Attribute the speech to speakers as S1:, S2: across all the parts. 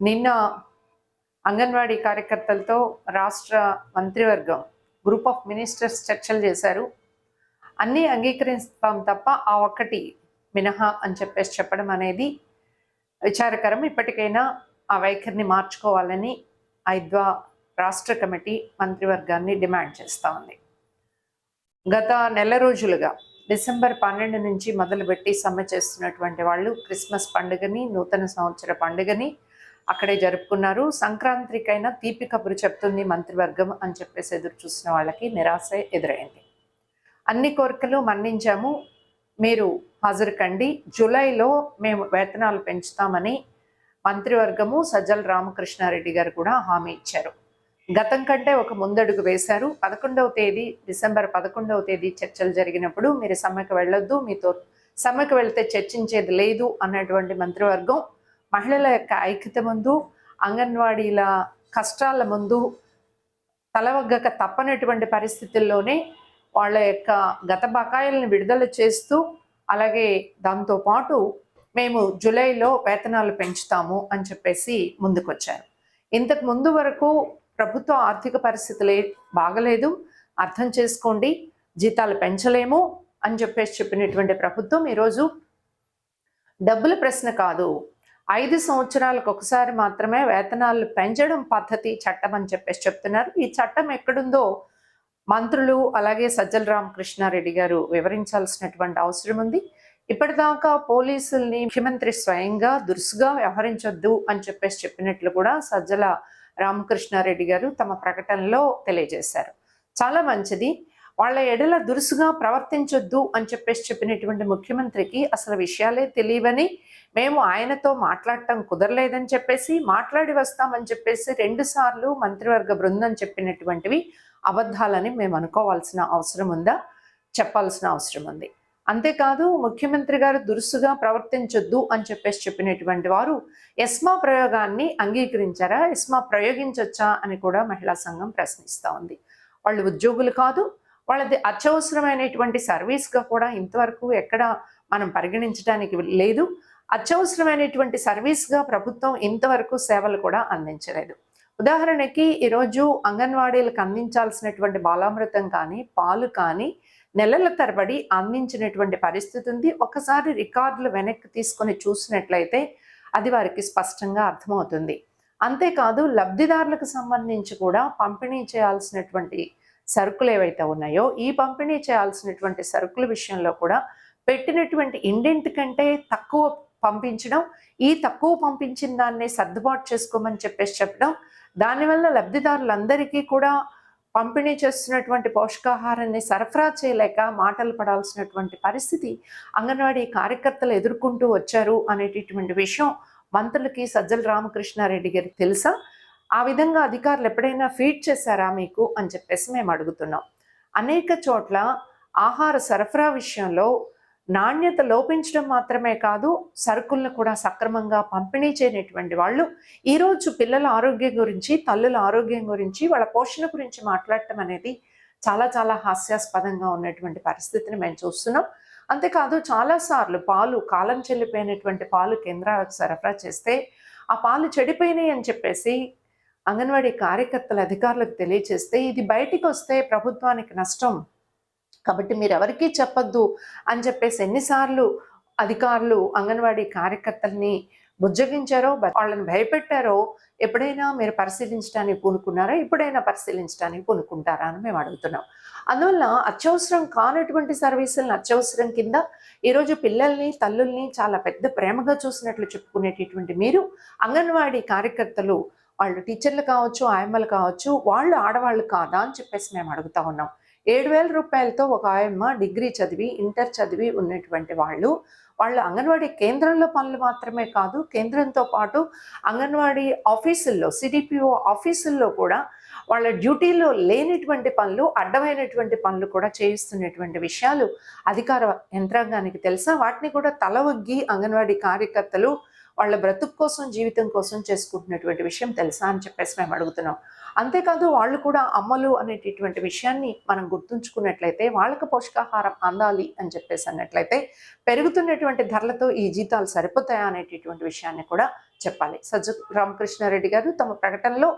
S1: నిన్న అంగన్వాడీ కార్యకర్తలతో రాష్ట్ర మంత్రివర్గం గ్రూప్ ఆఫ్ మినిస్టర్స్ చర్చలు చేశారు. అన్నీ అంగీకరిస్తాం తప్ప ఆ ఒక్కటి మినహా అని చెప్పేసి చెప్పడం అనేది విచారకరం. ఇప్పటికైనా ఆ వైఖరిని మార్చుకోవాలని ఐద్వా రాష్ట్ర కమిటీ మంత్రివర్గాన్ని డిమాండ్ చేస్తూ ఉంది. గత నెల రోజులుగా డిసెంబర్ పన్నెండు నుంచి మొదలుపెట్టి సమ్మె చేస్తున్నటువంటి వాళ్ళు క్రిస్మస్ పండుగని నూతన సంవత్సర పండుగని అక్కడే జరుపుకున్నారు. సంక్రాంతికైనా తీపి కబురు చెప్తుంది మంత్రివర్గం అని చెప్పేసి ఎదురు చూసిన వాళ్ళకి నిరాశ ఎదురైంది. అన్ని కోరికలు మన్నించాము. మీరు హాజరు కండి జూలైలో మేము వేతనాలు పెంచుతామని మంత్రివర్గము సజ్జల రామకృష్ణారెడ్డి గారు కూడా హామీ ఇచ్చారు. గతం కంటే ఒక ముందడుగు వేశారు. పదకొండవ తేదీ డిసెంబర్ పదకొండవ తేదీ చర్చలు జరిగినప్పుడు మీరు సమ్మెకు వెళ్ళొద్దు. మీతో సమ్మెకు వెళ్తే చర్చించేది లేదు అన్నటువంటి మంత్రివర్గం మహిళల యొక్క ఐక్యత ముందు అంగన్వాడీల కష్టాల ముందు తలవగ్గక తప్పనటువంటి పరిస్థితుల్లోనే వాళ్ళ యొక్క గత బకాయిలను విడుదల చేస్తూ అలాగే దాంతోపాటు మేము జూలైలో వేతనాలు పెంచుతాము అని చెప్పేసి ముందుకొచ్చారు. ఇంతకు ముందు వరకు ప్రభుత్వ ఆర్థిక పరిస్థితులే బాగలేదు. అర్థం చేసుకోండి జీతాలు పెంచలేము అని చెప్పేసి చెప్పినటువంటి ప్రభుత్వం ఈరోజు డబ్బుల ప్రశ్న కాదు. ఐదు సంవత్సరాలకు ఒకసారి మాత్రమే వేతనాలు పెంచడం పద్ధతి చట్టం అని చెప్పేసి చెప్తున్నారు. ఈ చట్టం ఎక్కడుందో మంత్రులు అలాగే సజ్జల రామకృష్ణారెడ్డి గారు వివరించాల్సినటువంటి అవసరం ఉంది. ఇప్పటిదాకా పోలీసుల్ని ముఖ్యమంత్రి స్వయంగా దురుసుగా వ్యవహరించొద్దు అని చెప్పేసి చెప్పినట్లు కూడా సజ్జల రామకృష్ణారెడ్డి గారు తమ ప్రకటనలో తెలియజేశారు. చాలా మంచిది. వాళ్ళ ఎడల దురుసుగా ప్రవర్తించొద్దు అని చెప్పేసి చెప్పినటువంటి ముఖ్యమంత్రికి అసలు విషయాలే తెలియవని మేము ఆయనతో మాట్లాడటం కుదరలేదని చెప్పేసి మాట్లాడి వస్తామని చెప్పేసి రెండుసార్లు మంత్రివర్గ బృందం చెప్పినటువంటివి అబద్ధాలని మేము అనుకోవాల్సిన అవసరం ఉందా? చెప్పాల్సిన అవసరం ఉంది. అంతేకాదు ముఖ్యమంత్రి గారు దురుసుగా ప్రవర్తించొద్దు అని చెప్పేసి చెప్పినటువంటి వారు ఎస్మా ప్రయోగాన్ని అంగీకరించారా? ఎస్మా ప్రయోగించొచ్చా? అని కూడా మహిళా సంఘం ప్రశ్నిస్తూ ఉంది. వాళ్ళు ఉద్యోగులు కాదు వాళ్ళది అత్యవసరమైనటువంటి సర్వీస్గా కూడా ఇంతవరకు ఎక్కడ మనం పరిగణించడానికి లేదు. అత్యవసరమైనటువంటి సర్వీస్గా ప్రభుత్వం ఇంతవరకు సేవలు కూడా అందించలేదు. ఉదాహరణకి ఈరోజు అంగన్వాడీలకు అందించాల్సినటువంటి బాలామృతం కానీ పాలు కానీ నెలల తరబడి అందించినటువంటి పరిస్థితి ఉంది. ఒకసారి రికార్డులు వెనక్కి తీసుకొని చూసినట్లయితే అది వారికి స్పష్టంగా అర్థమవుతుంది. అంతేకాదు లబ్ధిదారులకు సంబంధించి కూడా పంపిణీ చేయాల్సినటువంటి సరుకులు ఏవైతే ఉన్నాయో ఈ పంపిణీ చేయాల్సినటువంటి సరుకుల విషయంలో కూడా పెట్టినటువంటి ఇండెంట్ కంటే తక్కువ పంపించడం ఈ తక్కువ పంపించిన దాన్ని సర్దుబాటు చేసుకోమని చెప్పేసి చెప్పడం దానివల్ల లబ్ధిదారులందరికీ కూడా పంపిణీ చేస్తున్నటువంటి పోషకాహారాన్ని సరఫరా చేయలేక మాటలు పడాల్సినటువంటి పరిస్థితి అంగన్వాడీ కార్యకర్తలు ఎదుర్కొంటూ వచ్చారు అనేటటువంటి విషయం మంత్రులకి సజ్జల రామకృష్ణారెడ్డి గారికి తెలుసా? ఆ విధంగా అధికారులు ఎప్పుడైనా ఫీడ్ చేశారా మీకు అని చెప్పేసి మేము అడుగుతున్నాం. అనేక చోట్ల ఆహార సరఫరా విషయంలో నాణ్యత లోపించడం మాత్రమే కాదు సరుకులను కూడా సక్రమంగా పంపిణీ చేయనటువంటి వాళ్ళు ఈరోజు పిల్లల ఆరోగ్యం గురించి తల్లుల ఆరోగ్యం గురించి వాళ్ళ పోషణ గురించి మాట్లాడటం అనేది చాలా చాలా హాస్యాస్పదంగా ఉన్నటువంటి పరిస్థితిని మేము చూస్తున్నాం. అంతేకాదు చాలాసార్లు పాలు కాలం చెల్లిపోయినటువంటి పాలు కేంద్రాలకు సరఫరా చేస్తే ఆ పాలు చెడిపోయినాయి అని చెప్పేసి అంగన్వాడీ కార్యకర్తల అధికారులకు తెలియచేస్తే ఇది బయటికి వస్తే ప్రభుత్వానికి నష్టం. కాబట్టి మీరు ఎవరికీ చెప్పొద్దు అని చెప్పేసి ఎన్నిసార్లు అధికారులు అంగన్వాడీ కార్యకర్తల్ని బుజ్జగించారో వాళ్ళని భయపెట్టారో ఎప్పుడైనా మీరు పరిశీలించడానికి పూనుకున్నారా? ఎప్పుడైనా పరిశీలించడానికి పూనుకుంటారా అని మేము అడుగుతున్నాం. అందువల్ల అత్యవసరం కానటువంటి సర్వీసులను అత్యవసరం కింద ఈరోజు పిల్లల్ని తల్లుల్ని చాలా పెద్ద ప్రేమగా చూసినట్లు చెప్పుకునేటటువంటి మీరు అంగన్వాడీ కార్యకర్తలు వాళ్ళు టీచర్లు కావచ్చు ఆయమ్మలు కావచ్చు వాళ్ళు ఆడవాళ్ళు కాదా అని చెప్పేసి మేము అడుగుతా ఉన్నాం. ఏడు వేల రూపాయలతో ఒక ఆయమ్మ డిగ్రీ చదివి ఇంటర్ చదివి ఉన్నటువంటి వాళ్ళు వాళ్ళు అంగన్వాడీ కేంద్రంలో పనులు మాత్రమే కాదు కేంద్రంతో పాటు అంగన్వాడీ ఆఫీసుల్లో సిడిపిఓ ఆఫీసుల్లో కూడా వాళ్ళ డ్యూటీలో లేనిటువంటి పనులు అడ్డమైనటువంటి పనులు కూడా చేయిస్తున్నటువంటి విషయాలు అధికార యంత్రాంగానికి తెలుసా? వాటిని కూడా తల ఒగ్గి అంగన్వాడీ కార్యకర్తలు వాళ్ళ బ్రతుకు కోసం జీవితం కోసం చేసుకుంటున్నటువంటి విషయం తెలుసా అని చెప్పేసి మేము అడుగుతున్నాం. అంతేకాదు వాళ్ళు కూడా అమ్మలు అనేటటువంటి విషయాన్ని మనం గుర్తుంచుకున్నట్లయితే వాళ్ళకు పోషకాహారం అందాలి అని చెప్పేసి అన్నట్లయితే పెరుగుతున్నటువంటి ధరలతో ఈ జీతాలు సరిపోతాయా అనేటటువంటి విషయాన్ని కూడా చెప్పాలి. సజ్జ రామకృష్ణారెడ్డి గారు తమ ప్రకటనలో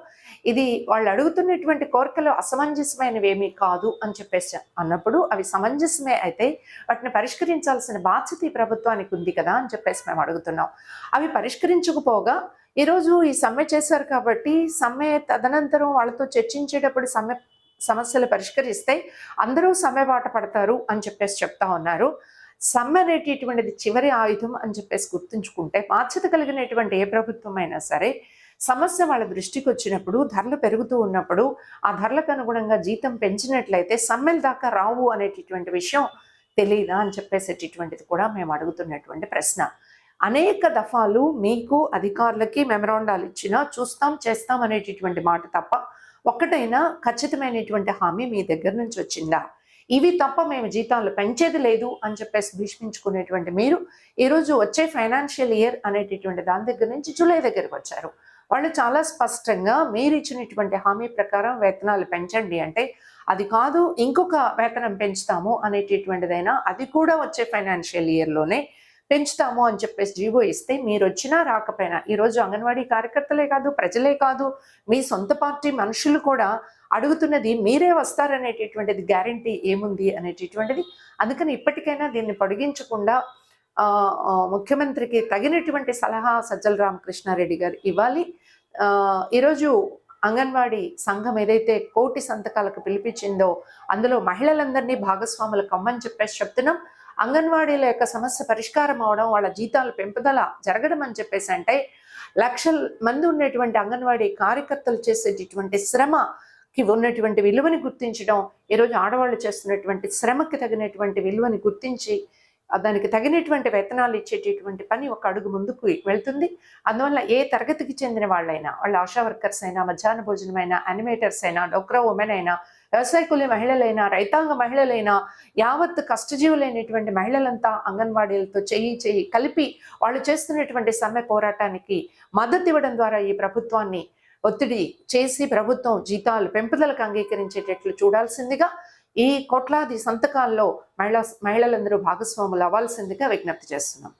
S1: ఇది వాళ్ళు అడుగుతున్నటువంటి కోరికలు అసమంజసమైనవి ఏమీ కాదు అని చెప్పేసి అన్నప్పుడు అవి సమంజసమే అయితే వాటిని పరిష్కరించాల్సిన బాధ్యత ఈ ప్రభుత్వానికి ఉంది కదా అని చెప్పేసి మేము అడుగుతున్నాం. అవి పరిష్కరించకపోగా ఈరోజు ఈ సమ్మె చేశారు కాబట్టి సమ్మె తదనంతరం వాళ్ళతో చర్చించేటప్పుడు సమ్మె సమస్యలు పరిష్కరిస్తే అందరూ సమ్మె బాట పడతారు అని చెప్పేసి చెప్తా ఉన్నారు. సమ్మె అనేటటువంటిది చివరి ఆయుధం అని చెప్పేసి గుర్తుంచుకుంటే బాధ్యత కలిగినటువంటి ఏ ప్రభుత్వం అయినా సరే సమస్య వాళ్ళ దృష్టికి వచ్చినప్పుడు ధరలు పెరుగుతూ ఉన్నప్పుడు ఆ ధరలకు అనుగుణంగా జీతం పెంచినట్లయితే సమ్మెల దాకా రావు అనేటటువంటి విషయం తెలియదా అని చెప్పేసేటటువంటిది కూడా మేము అడుగుతున్నటువంటి ప్రశ్న. అనేక దఫాలు మీకు అధికారులకి మెమరాండాలు ఇచ్చినా చూస్తాం చేస్తాం అనేటటువంటి మాట తప్ప ఒక్కటైనా ఖచ్చితమైనటువంటి హామీ మీ దగ్గర నుంచి వచ్చిందా? ఇవి తప్ప మేము జీతాలు పెంచేది లేదు అని చెప్పేసి భీష్మించుకునేటువంటి మీరు ఈరోజు వచ్చే ఫైనాన్షియల్ ఇయర్ అనేటటువంటి దాని దగ్గర నుంచి జూలై దగ్గరకు వచ్చారు. వాళ్ళు చాలా స్పష్టంగా మీరు ఇచ్చినటువంటి హామీ ప్రకారం వేతనాలు పెంచండి అంటే అది కాదు ఇంకొక వేతనం పెంచుతాము అనేటటువంటిదైనా అది కూడా వచ్చే ఫైనాన్షియల్ ఇయర్లోనే పెంచుతాము అని చెప్పేసి జీవో ఇస్తే మీరు వచ్చినా రాకపోయినా ఈరోజు అంగన్వాడీ కార్యకర్తలే కాదు ప్రజలే కాదు మీ సొంత పార్టీ మనుషులు కూడా అడుగుతున్నది మీరే వస్తారనేటటువంటిది గ్యారంటీ ఏముంది అనేటటువంటిది. అందుకని ఇప్పటికైనా దీన్ని పొడిగించకుండా ఆ, ముఖ్యమంత్రికి తగినటువంటి సలహా సజ్జల రామకృష్ణారెడ్డి గారు ఇవ్వాలి. ఆ, ఈరోజు అంగన్వాడీ సంఘం ఏదైతే కోటి సంతకాలకు పిలిపించిందో అందులో మహిళలందరినీ భాగస్వాములు కమ్మని చెప్పేసి చెప్తున్నాం. అంగన్వాడీల యొక్క సమస్య పరిష్కారం అవడం వాళ్ళ జీతాలు పెంపుదల జరగడం అని చెప్పేసి అంటే లక్షల మంది ఉన్నటువంటి అంగన్వాడీ కార్యకర్తలు చేసేటటువంటి కి ఉన్నటువంటి విలువని గుర్తించడం ఈరోజు ఆడవాళ్ళు చేస్తున్నటువంటి శ్రమకి తగినటువంటి విలువని గుర్తించి దానికి తగినటువంటి వేతనాలు ఇచ్చేటటువంటి పని ఒక అడుగు ముందుకు వెళ్తుంది. అందువల్ల ఏ తరగతికి చెందిన వాళ్ళైనా వాళ్ళ ఆశా వర్కర్స్ అయినా మధ్యాహ్న భోజనమైనా యానిమేటర్స్ అయినా డోక్రా ఉమెన్ అయినా వ్యవసాయ కూలి మహిళలైనా రైతాంగ మహిళలైనా యావత్ కష్టజీవులైనటువంటి మహిళలంతా అంగన్వాడీలతో చెయ్యి చెయ్యి కలిపి వాళ్ళు చేస్తున్నటువంటి సమ్మె పోరాటానికి మద్దతు ఇవ్వడం ద్వారా ఈ ప్రభుత్వాన్ని ఒత్తిడి చేసి ప్రభుత్వం జీతాలు పెంపుదలకు అంగీకరించేటట్లు చూడాల్సిందిగా ఈ కోట్లాది సంతకాల్లో మహిళా మహిళలందరూ భాగస్వాములు అవ్వాల్సిందిగా విజ్ఞప్తి చేస్తున్నాం.